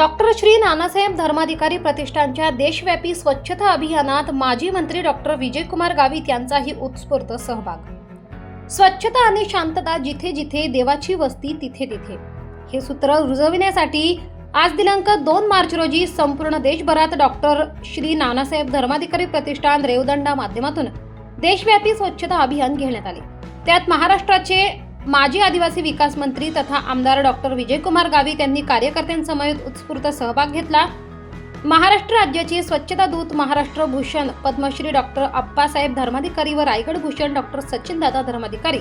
Doctor Shri Nanasaheb Dharmadhikari प्रतिष्ठानच्या देशव्यापी स्वच्छता अभियानात माजी मंत्री डॉक्टर विजयकुमार गावित यांचाही उत्स्फूर्त सहभाग. स्वच्छता आणि शांतता जिथे जिथे देवाची वस्ती तिथे तिथे. हे सूत्र रुजविण्यासाठी आज दिनांक दोन मार्च रोजी संपूर्ण देशभरात डॉक्टर श्री नानासाहेब धर्माधिकारी प्रतिष्ठान रेवदंडा माध्यमातून देशव्यापी स्वच्छता अभियान घेण्यात आले. त्यात महाराष्ट्राचे माजी आदिवासी विकास मंत्री तथा आमदार डॉक्टर विजयकुमार गावित यांनी कार्यकर्त्यांसमवेत उत्स्फूर्त सहभाग घेतला. महाराष्ट्र राज्याचे स्वच्छता दूत महाराष्ट्र भूषण पद्मश्री डॉक्टर अप्पासाहेब धर्माधिकारी व रायगड भूषण डॉक्टर सचिनदादा धर्माधिकारी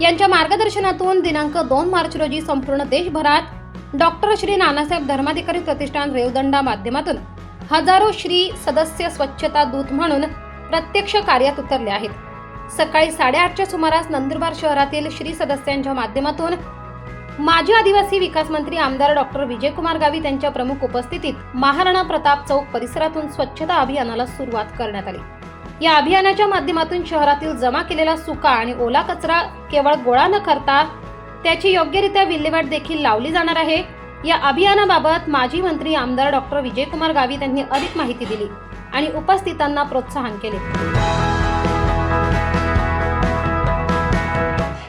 यांच्या मार्गदर्शनातून दिनांक दोन मार्च रोजी संपूर्ण देशभरात डॉक्टर श्री नानासाहेब धर्माधिकारी प्रतिष्ठान रेवदंडा माध्यमातून हजारो श्री सदस्य स्वच्छता दूत म्हणून प्रत्यक्ष कार्यात उतरले आहेत. सकाळी साडेआठच्या सुमारास नंदुरबार शहरातील श्री सदस्यांच्या माध्यमातून माजी आदिवासी विकास मंत्री आमदार डॉक्टर विजयकुमार गावित यांच्या प्रमुख उपस्थितीत महाराणा प्रताप चौक परिसरातून स्वच्छता अभियानाला सुरुवात करण्यात आली. या अभियानाच्या माध्यमातून शहरातील जमा केलेला सुका आणि ओला कचरा केवळ गोळा न करता त्याची योग्यरित्या विल्हेवाट देखील लावली जाणार आहे. या अभियानाबाबत माजी मंत्री आमदार डॉक्टर विजयकुमार गावित यांनी अधिक माहिती दिली आणि उपस्थितांना प्रोत्साहन केले.